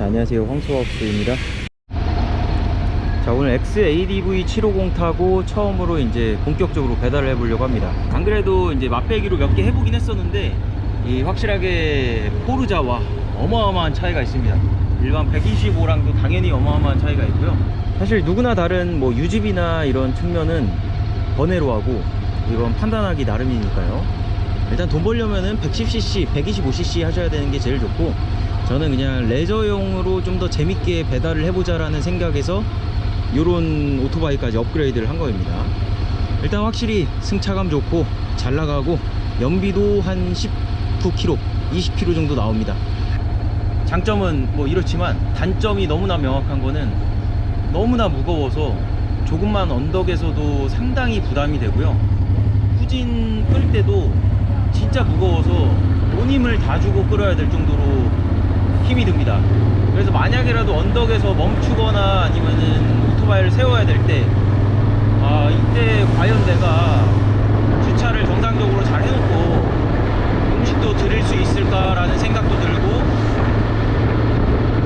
자, 안녕하세요. 황소학수입니다. 자, 오늘 XADV 750 타고 처음으로 이제 본격적으로 배달을 해보려고 합니다. 안 그래도 이제 맛배기로 몇 개 해보긴 했었는데, 이 확실하게 포르자와 어마어마한 차이가 있습니다. 일반 125랑도 당연히 어마어마한 차이가 있고요. 사실 누구나 다른 뭐 유지비나 이런 측면은 번외로 하고 이건 판단하기 나름이니까요. 일단 돈 벌려면은 110cc, 125cc 하셔야 되는 게 제일 좋고 저는 그냥 레저용으로 좀 더 재밌게 배달을 해보자 라는 생각에서 요런 오토바이까지 업그레이드를 한 거입니다. 일단 확실히 승차감 좋고 잘 나가고 연비도 한 19km, 20km 정도 나옵니다. 장점은 뭐 이렇지만 단점이 너무나 명확한 거는 너무나 무거워서 조금만 언덕에서도 상당히 부담이 되고요. 후진 끌 때도 진짜 무거워서 온 힘을 다 주고 끌어야 될 정도로 힘이 듭니다. 그래서 만약에라도 언덕에서 멈추거나 아니면은 오토바이를 세워야 될 때, 아, 이때 과연 내가 주차를 정상적으로 잘 해놓고 음식도 드릴 수 있을까라는 생각도 들고,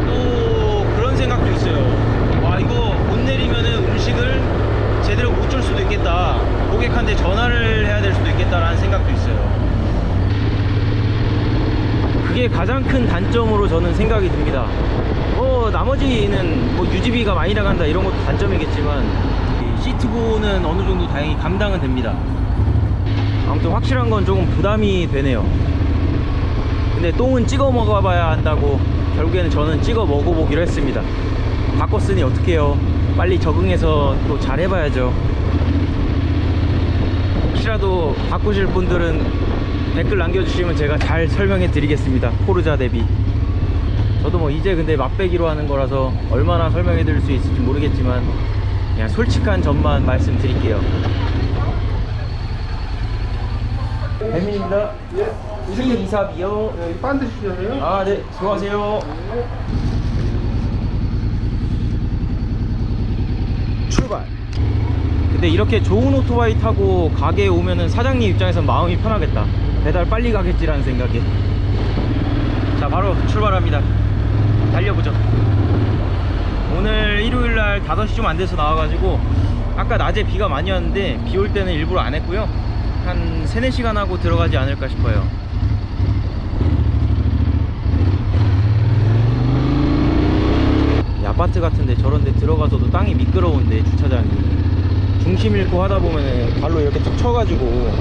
또 그런 생각도 있어요. 와, 이거 못 내리면은 음식을 제대로 못 줄 수도 있겠다. 고객한테 전화를 해야 될 수도 있겠다라는 생각도 있어요. 그게 가장 큰 단점으로 저는 생각이 듭니다. 뭐 나머지는 뭐 유지비가 많이 나간다 이런 것도 단점이겠지만 이 시트고는 어느 정도 다행히 감당은 됩니다. 아무튼 확실한 건 조금 부담이 되네요. 근데 똥은 찍어 먹어봐야 한다고 결국에는 저는 찍어 먹어보기로 했습니다. 바꿨으니 어떡해요. 빨리 적응해서 또 잘 해봐야죠. 혹시라도 바꾸실 분들은 댓글 남겨주시면 제가 잘 설명해 드리겠습니다. 포르자 대비. 저도 뭐 이제 근데 맛배기로 하는 거라서 얼마나 설명해 드릴 수 있을지 모르겠지만 그냥 솔직한 점만 말씀드릴게요. 배민입니다. 예. 1224비요. 네, 빤 드시려고요? 아, 네. 수고하세요. 출발. 근데 이렇게 좋은 오토바이 타고 가게에 오면은 사장님 입장에서 마음이 편하겠다. 배달 빨리 가겠지라는 생각에. 자, 바로 출발합니다. 달려보죠. 오늘 일요일 날 5시 좀 안 돼서 나와가지고 아까 낮에 비가 많이 왔는데 비 올 때는 일부러 안 했고요. 한 3, 4시간 하고 들어가지 않을까 싶어요. 이 아파트 같은데 저런데 들어가서도 땅이 미끄러운데 주차장이 중심 잃고 하다 보면은 발로 이렇게 툭 쳐가지고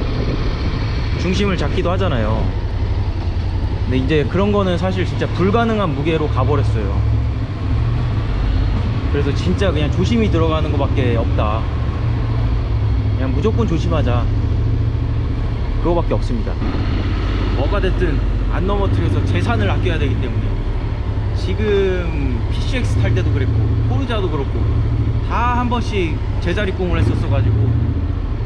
중심을 잡기도 하잖아요. 근데 이제 그런 거는 사실 진짜 불가능한 무게로 가버렸어요. 그래서 진짜 그냥 조심히 들어가는 것밖에 없다. 그냥 무조건 조심하자. 그거밖에 없습니다. 뭐가 됐든 안 넘어뜨려서 재산을 아껴야 되기 때문에. 지금 PCX 탈 때도 그랬고 포르자도 그렇고 다 한 번씩 제자리 꿈을 했었어 가지고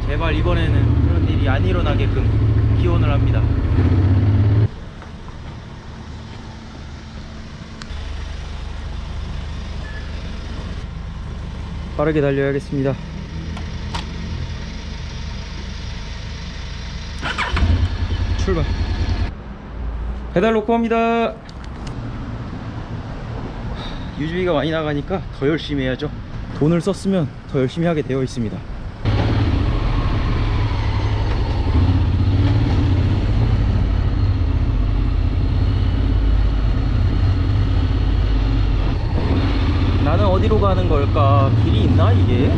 제발 이번에는 그런 일이 안 일어나게끔 기원을 합니다. 빠르게 달려야겠습니다. 출발. 배달 놓고 합니다. 유지비가 많이 나가니까 더 열심히 해야죠. 돈을 썼으면 더 열심히 하게 되어 있습니다 나는 어디로 가는 걸까? 길이 있나 이게?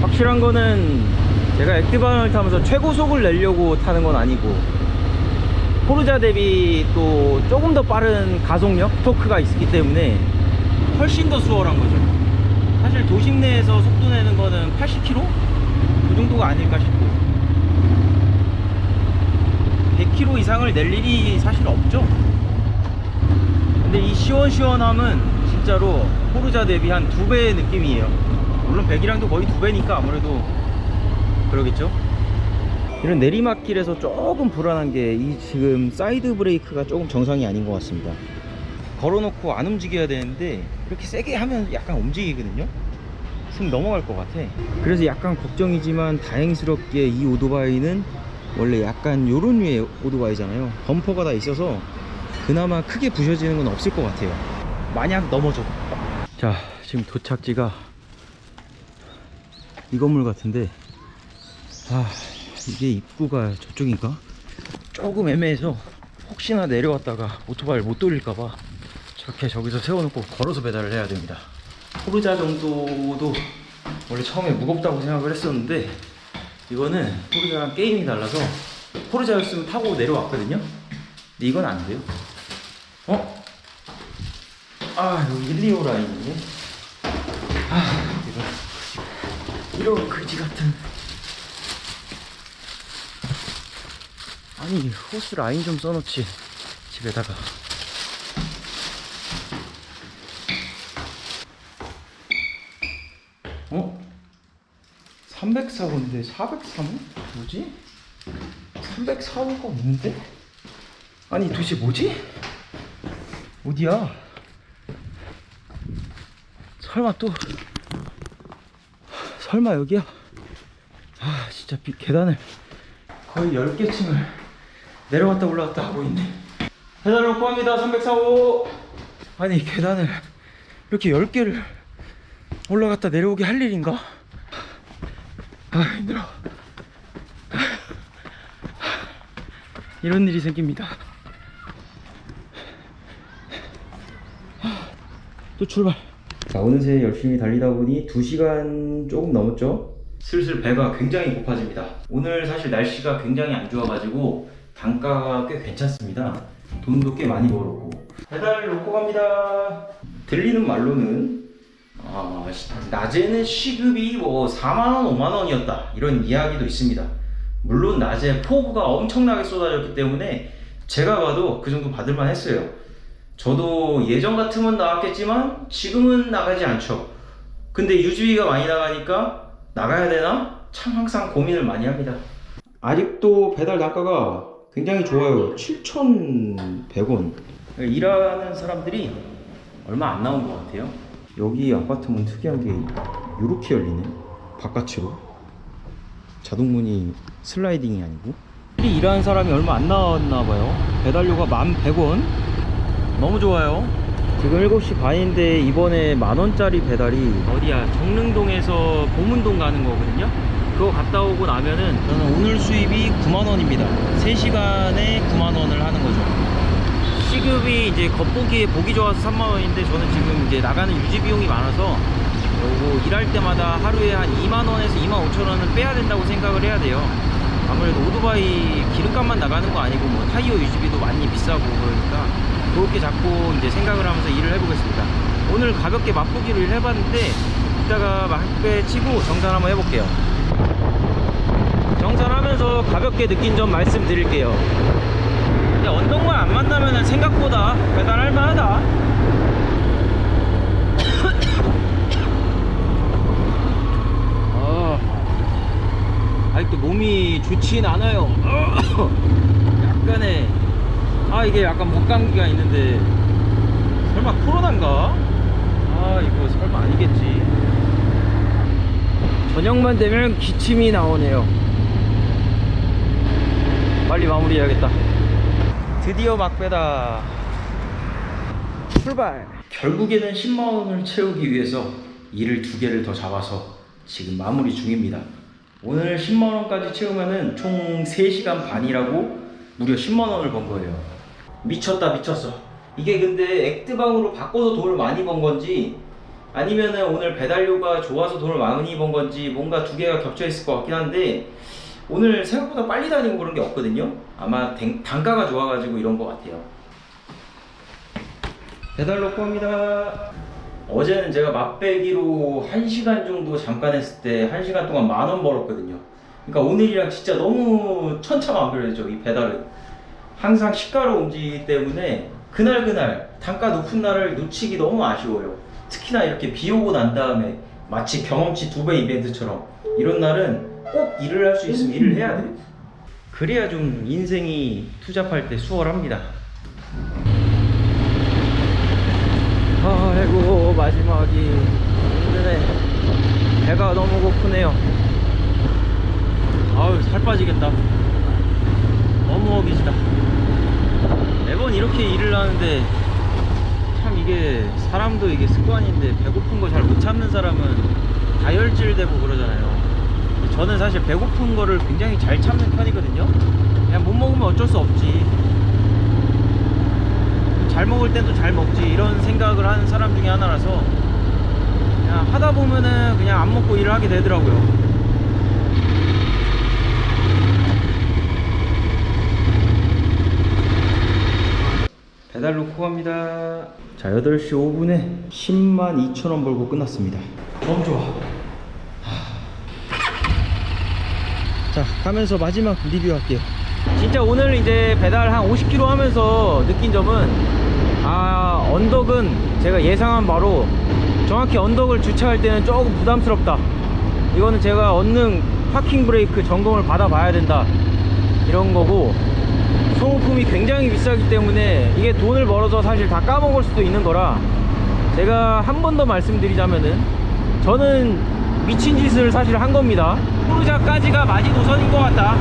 확실한 거는 제가 액티반을 타면서 최고속을 내려고 타는 건 아니고 포르자 대비 또 조금 더 빠른 가속력, 토크가 있기 때문에 훨씬 더 수월한 거죠. 사실 도심 내에서 속도 내는 거는 80km? 그 정도가 아닐까 싶고 100km 이상을 낼 일이 사실 없죠. 근데 이 시원시원함은 진짜로 포르자 대비 한 두 배의 느낌이에요. 물론 100이랑도 거의 두 배니까 아무래도 그러겠죠. 이런 내리막길에서 조금 불안한 게 이 지금 사이드 브레이크가 조금 정상이 아닌 것 같습니다. 걸어놓고 안 움직여야 되는데 이렇게 세게 하면 약간 움직이거든요? 숨 넘어갈 것 같아. 그래서 약간 걱정이지만 다행스럽게 이 오토바이는 원래 약간 요런 류의 오토바이잖아요. 범퍼가 다 있어서 그나마 크게 부셔지는 건 없을 것 같아요. 만약 넘어져 자 지금 도착지가 이 건물 같은데. 아 이게 입구가 저쪽인가? 조금 애매해서 혹시나 내려왔다가 오토바이를 못 돌릴까봐 저렇게 저기서 세워놓고 걸어서 배달을 해야 됩니다. 포르자 정도도 원래 처음에 무겁다고 생각을 했었는데 이거는 포르자랑 게임이 달라서 포르자였으면 타고 내려왔거든요. 근데 이건 안 돼요. 어? 아 여기 1, 2호 라인이네. 아 이거 이런 그지 같은. 아니 호스 라인 좀 써놓지 집에다가 304호인데 403호? 뭐지? 304호가 없는데? 아니 도대체 뭐지? 어디야? 설마 또 설마 여기야? 아 진짜 비- 계단을 거의 10개 층을 내려갔다 올라갔다 하고 있네 배달 놓고 합니다 304호 아니 계단을 이렇게 10개를 올라갔다 내려오게 할 일인가? 아 힘들어. 이런 일이 생깁니다. 또 출발. 자 어느새 열심히 달리다 보니 2시간 조금 넘었죠? 슬슬 배가 굉장히 고파집니다. 오늘 사실 날씨가 굉장히 안 좋아가지고 단가가 꽤 괜찮습니다. 돈도 꽤 많이 벌었고. 배달 놓고 갑니다. 들리는 말로는 아, 시- 낮에는 시급이 뭐 4만원, 5만원이었다. 이런 이야기도 있습니다. 물론 낮에 폭우가 엄청나게 쏟아졌기 때문에 제가 봐도 그 정도 받을만 했어요. 저도 예전 같으면 나왔겠지만 지금은 나가지 않죠. 근데 유지비가 많이 나가니까 나가야 되나? 참 항상 고민을 많이 합니다. 아직도 배달 단가가 굉장히 좋아요. 7,100원. 일하는 사람들이 얼마 안 나온 것 같아요. 여기 아파트문 특이한 게 이렇게 열리네. 바깥으로. 자동문이 슬라이딩이 아니고. 이 일하는 사람이 얼마 안 나왔나 봐요. 배달료가 1,100원. 너무 좋아요. 지금 7시 반인데 이번에 만원짜리 배달이 어디야? 정릉동에서 보문동 가는 거거든요. 그거 갔다 오고 나면은 저는 오늘 수입이 9만원입니다. 3시간에 9만원을 하는 거죠. 시급이 이제 겉보기에 보기 좋아서 3만 원인데 저는 지금 이제 나가는 유지 비용이 많아서 요거 일할 때마다 하루에 한 2만 원에서 2만 5천 원은 빼야 된다고 생각을 해야 돼요. 아무래도 오토바이 기름값만 나가는 거 아니고 뭐 타이어 유지비도 많이 비싸고 그러니까 그렇게 자꾸 이제 생각을 하면서 일을 해보겠습니다. 오늘 가볍게 맛보기로 일 해봤는데 이따가 막배 치고 정산 한번 해볼게요. 정산하면서 가볍게 느낀 점 말씀드릴게요. 근데 언덕만 안 만나면 생각보다 배달할 만하다. 아, 아직도 몸이 좋진 않아요. 약간의 아 이게 약간 목감기가 있는데 설마 코로나인가? 아 이거 설마 아니겠지. 저녁만 되면 기침이 나오네요. 빨리 마무리해야겠다. 드디어 막배다. 출발. 결국에는 10만 원을 채우기 위해서 일을 두 개를 더 잡아서 지금 마무리 중입니다. 오늘 10만 원까지 채우면은 총 3시간 반이라고 무려 10만 원을 번 거예요. 미쳤다 미쳤어. 이게 근데 액트방으로 바꿔서 돈을 많이 번 건지 아니면은 오늘 배달료가 좋아서 돈을 많이 번 건지 뭔가 두 개가 겹쳐 있을 것 같긴 한데 오늘 생각보다 빨리 다니고 그런 게 없거든요. 아마 댕- 단가가 좋아가지고 이런 것 같아요. 배달 놓고 합니다. 어제는 제가 맛배기로 1시간 정도 잠깐 했을 때 1시간 동안 만 원 벌었거든요. 그러니까 오늘이랑 진짜 너무 천차만별이죠, 이 배달은. 항상 시가로 움직이기 때문에 그날 그날 단가 높은 날을 놓치기 너무 아쉬워요. 특히나 이렇게 비 오고 난 다음에 마치 경험치 두 배 이벤트처럼 이런 날은 꼭 일을 할 수 있으면 일을 해야 돼. 그래야 좀 인생이 투잡할 때 수월합니다. 아이고 마지막이 힘드네. 배가 너무 고프네요. 아유 살 빠지겠다. 너무 허기지다. 매번 이렇게 일을 하는데 참 이게 사람도 이게 습관인데 배고픈 거 잘 못 참는 사람은 다혈질 되고 그러잖아요 저는 사실 배고픈 거를 굉장히 잘 참는 편이거든요. 그냥 못 먹으면 어쩔 수 없지. 잘 먹을 때도 잘 먹지. 이런 생각을 하는 사람 중에 하나라서 그냥 하다 보면은 그냥 안 먹고 일을 하게 되더라고요. 배달 놓고 갑니다. 자 8시 5분에 10만 2천원 벌고 끝났습니다. 너무 좋아 자 가면서 마지막 리뷰할게요. 진짜 오늘 이제 배달 한 50km 하면서 느낀 점은 아 언덕은 제가 예상한 바로 정확히 언덕을 주차할 때는 조금 부담스럽다. 이거는 제가 얻는 파킹 브레이크 점검을 받아 봐야 된다. 이런 거고 소모품이 굉장히 비싸기 때문에 이게 돈을 벌어서 사실 다 까먹을 수도 있는 거라 제가 한 번 더 말씀드리자면은 저는 미친 짓을 사실 한 겁니다. 포르자까지가 마지노선인 것 같다